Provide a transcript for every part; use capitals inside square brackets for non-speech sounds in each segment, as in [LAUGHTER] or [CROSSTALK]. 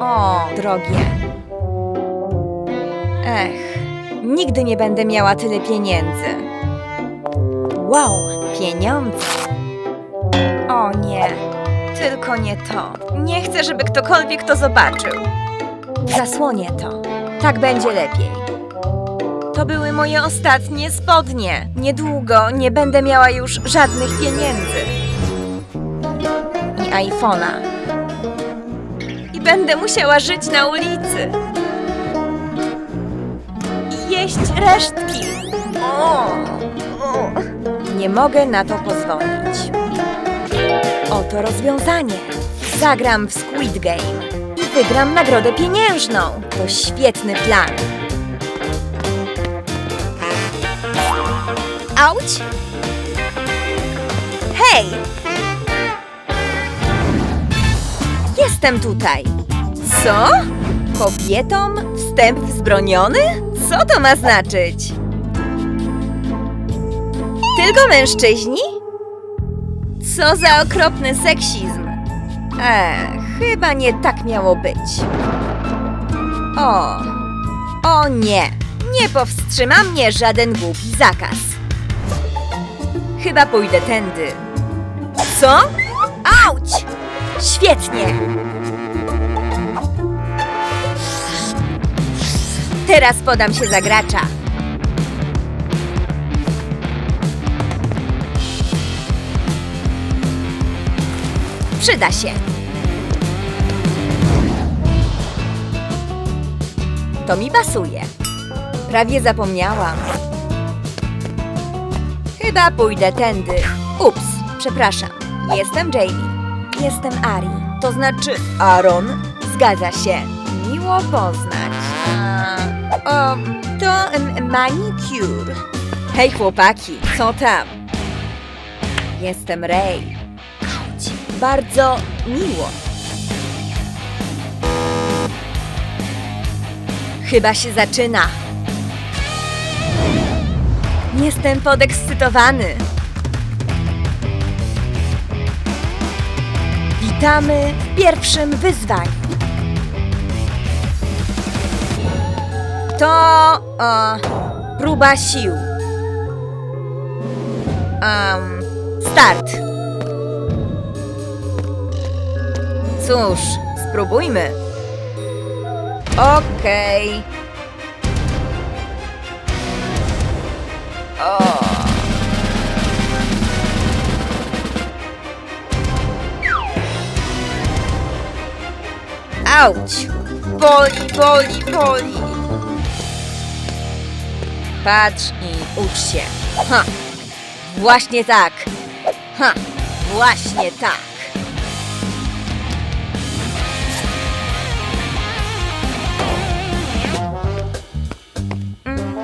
O, drogie. Ech, nigdy nie będę miała tyle pieniędzy. Wow, pieniądze. O nie, tylko nie to. Nie chcę, żeby ktokolwiek to zobaczył. Zasłonię to. Tak będzie lepiej. To były moje ostatnie spodnie. Niedługo nie będę miała już żadnych pieniędzy. I iPhone'a. Będę musiała żyć na ulicy. I jeść resztki. O, o. Nie mogę na to pozwolić. Oto rozwiązanie. Zagram w Squid Game i wygram nagrodę pieniężną. To świetny plan. Auć! Hej! Jestem tutaj. Co? Kobietom wstęp wzbroniony? Co to ma znaczyć? Tylko mężczyźni? Co za okropny seksizm. Ech, chyba nie tak miało być. O, o nie, nie powstrzyma mnie żaden głupi zakaz. Chyba pójdę tędy. Co? Auć! Świetnie! Teraz podam się za gracza. Przyda się. To mi pasuje. Prawie zapomniałam. Chyba pójdę tędy. Ups, przepraszam. Jestem Jamie. Jestem Ari. To znaczy Aaron. Zgadza się. Miło poznać. O, to em, manicure. Hej chłopaki, co tam? Jestem Ray. Bardzo miło. Chyba się zaczyna. Jestem podekscytowany. Witamy w pierwszym wyzwaniu. To o, próba sił. Um, start. Cóż, spróbujmy. Okej. O. Auć! Boli, boli, boli! Patrz i ucz się. Ha! Właśnie tak! Ha! Właśnie tak! Mm,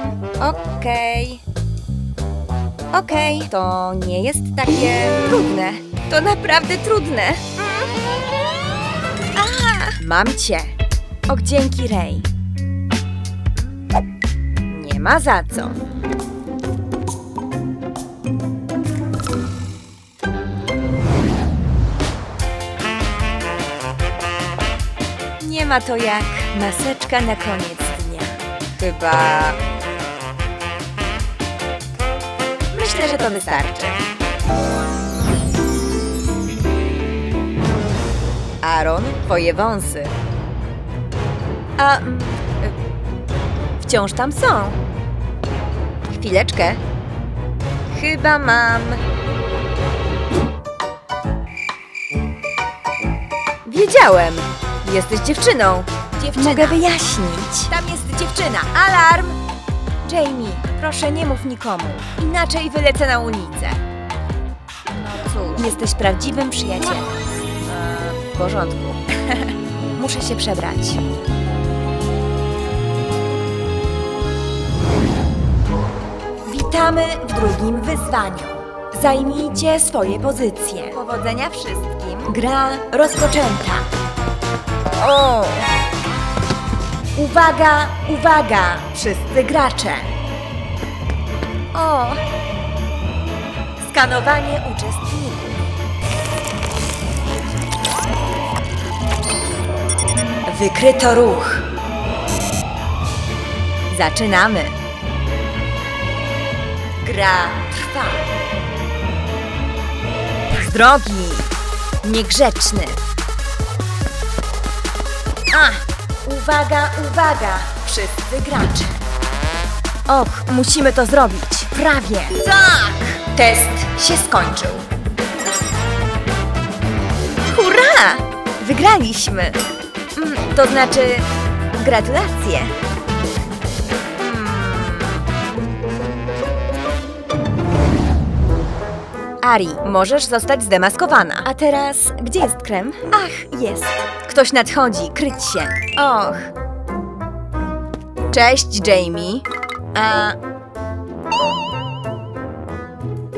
Okej. To nie jest takie trudne. To naprawdę trudne. A, mam cię. Och, dzięki, Ray. Nie ma za co. Nie ma to jak maseczka na koniec dnia. Chyba. Myślę, że to wystarczy. Aaron, twoje wąsy. A. mm, y, Wciąż tam są. Chwileczkę. Chyba mam. Wiedziałem. Jesteś dziewczyną. Dziewczyna. Mogę wyjaśnić. Tam jest dziewczyna. Alarm! Jamie, proszę nie mów nikomu. Inaczej wylecę na ulicę. No cóż. Jesteś prawdziwym przyjacielem. E, w porządku. [LAUGHS] Muszę się przebrać. Witamy w drugim wyzwaniu. Zajmijcie swoje pozycje. Powodzenia wszystkim. Gra rozpoczęta. O! Uwaga, uwaga, wszyscy gracze. O! Skanowanie uczestników. Wykryto ruch. Zaczynamy. Gra trwa. Drogi. Niegrzeczny. A! Uwaga, uwaga! Wszyscy gracze. Och, musimy to zrobić. Prawie. Tak! Test się skończył. Hurra! Wygraliśmy. Mm, To znaczy, gratulacje. Ari, możesz zostać zdemaskowana. A teraz, gdzie jest krem? Ach, jest. Ktoś nadchodzi, kryć się. Och. Cześć, Jamie. A...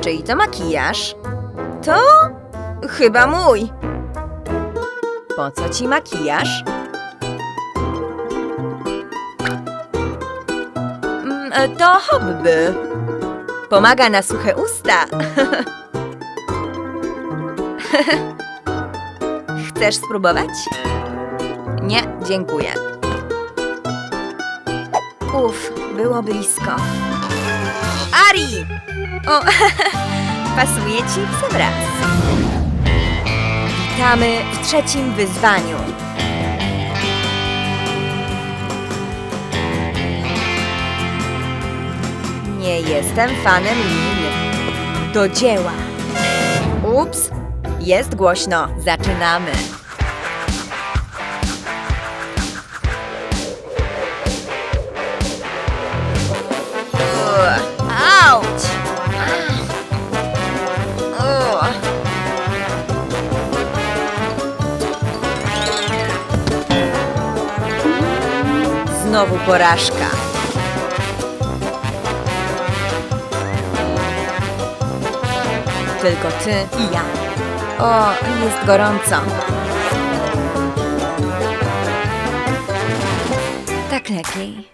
Czyj to makijaż? To chyba mój. Po co ci makijaż? Mm, e, To hobby. Pomaga na suche usta. [LAUGHS] [LAUGHS] Chcesz spróbować? Nie, dziękuję. Uf, było blisko. Ari! O, [LAUGHS] pasuje ci w raz. Witamy w trzecim wyzwaniu. Nie jestem fanem lin. Do dzieła. Ups, jest głośno. Zaczynamy. Znowu porażka. Tylko ty i ja. O, jest gorąco. Tak lepiej.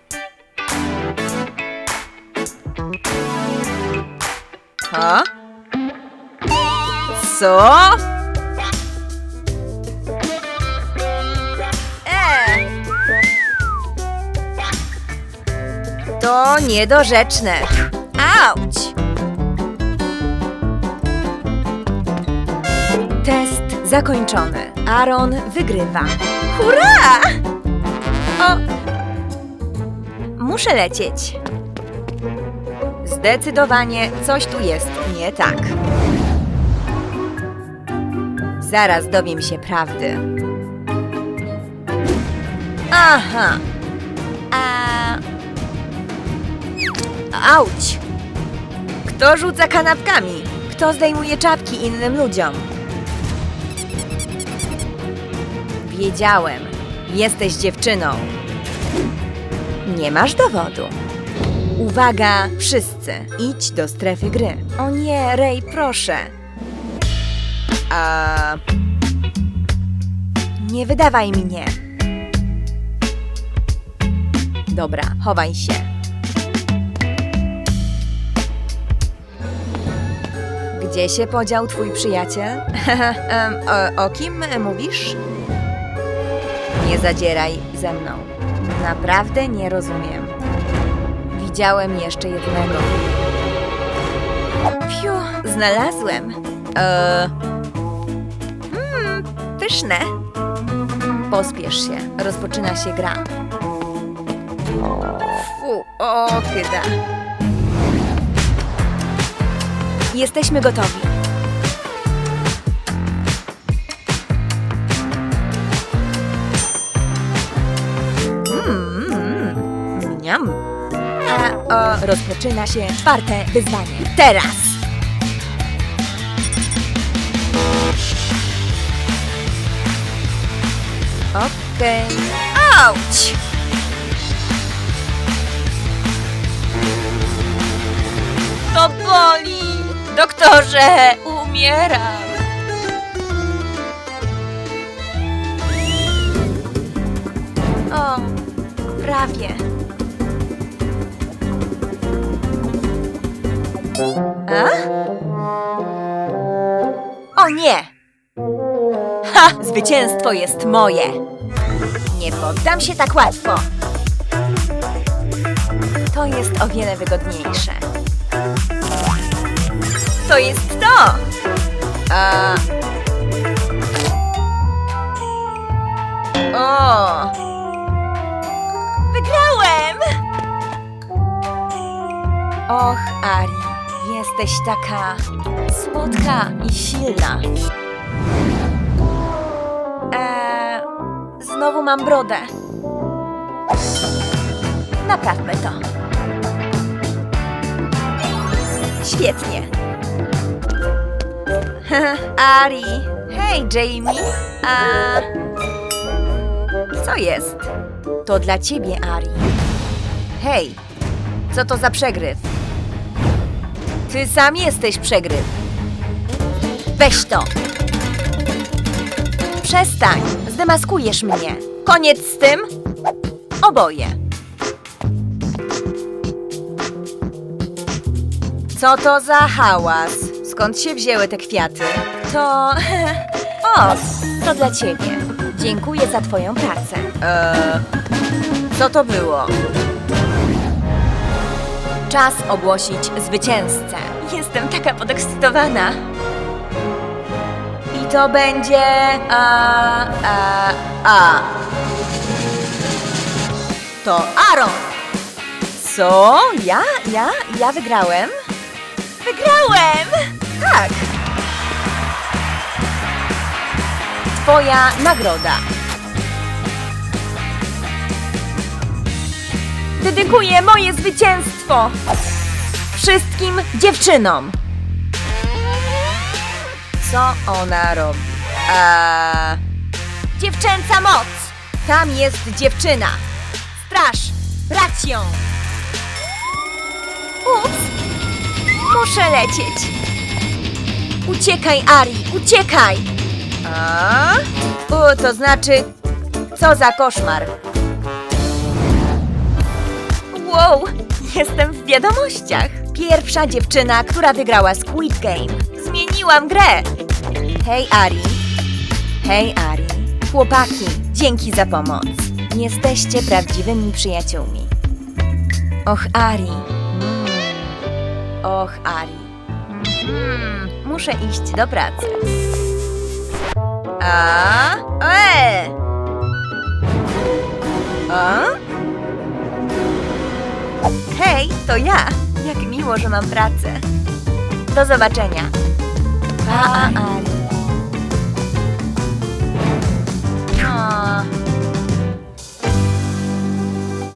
Ha? Co? E! To niedorzeczne. Auć! Test zakończony. Aaron wygrywa. Hurra! O! Muszę lecieć. Zdecydowanie coś tu jest nie tak. Zaraz dowiem się prawdy. Aha. A... Auć! Kto rzuca kanapkami? Kto zdejmuje czapki innym ludziom? Wiedziałem. Jesteś dziewczyną. Nie masz dowodu. Uwaga, wszyscy. Idź do strefy gry. O nie, Ray, proszę. A... Nie wydawaj mnie. Dobra, chowaj się. Gdzie się podział twój przyjaciel? [LAUGHS] O, o kim mówisz? Nie zadzieraj ze mną. Naprawdę nie rozumiem. Widziałem jeszcze jednego. Fiu, znalazłem. E... Mm, pyszne. Pospiesz się, rozpoczyna się gra. Fu, ochyda. Jesteśmy gotowi. Rozpoczyna się czwarte wyzwanie. Teraz! Okej. Auć! To boli! Doktorze, umieram! O, prawie. A? O nie! Ha! Zwycięstwo jest moje! Nie poddam się tak łatwo. To jest o wiele wygodniejsze. To jest to! A... O! Wygrałem! Och, Ari, jesteś taka słodka i silna. Eee, znowu mam brodę. Naprawmy to. Świetnie. [LAUGHS] Ari. Hej, Jamie. A... Co jest? To dla ciebie, Ari. Hej, co to za przegryw? Ty sam jesteś przegryw. Weź to. Przestań, zdemaskujesz mnie. Koniec z tym? Oboje. Co to za hałas? Skąd się wzięły te kwiaty? To... [LAUGHS] O, to dla ciebie. Dziękuję za twoją pracę. Eee, co to było? Czas ogłosić zwycięzcę. Jestem taka podekscytowana. I to będzie... A, a, a. To Aaron. Co? Ja? Ja? Ja wygrałem? Wygrałem! Tak. Twoja nagroda. Dedykuję moje zwycięstwo wszystkim dziewczynom. Co ona robi? A... Dziewczęca moc! Tam jest dziewczyna. Straż, brać ją! Ups! Muszę lecieć. Uciekaj, Ari, uciekaj! A? U, to znaczy, co za koszmar. Wow, jestem w wiadomościach. Pierwsza dziewczyna, która wygrała Squid Game. Zmieniłam grę. Hej, Ari. Hej, Ari. Chłopaki, dzięki za pomoc. Jesteście prawdziwymi przyjaciółmi. Och, Ari. Mm. Och, Ari. Mhm. Muszę iść do pracy. A? E! A? Hej, to ja. Jak miło, że mam pracę. Do zobaczenia. Pa.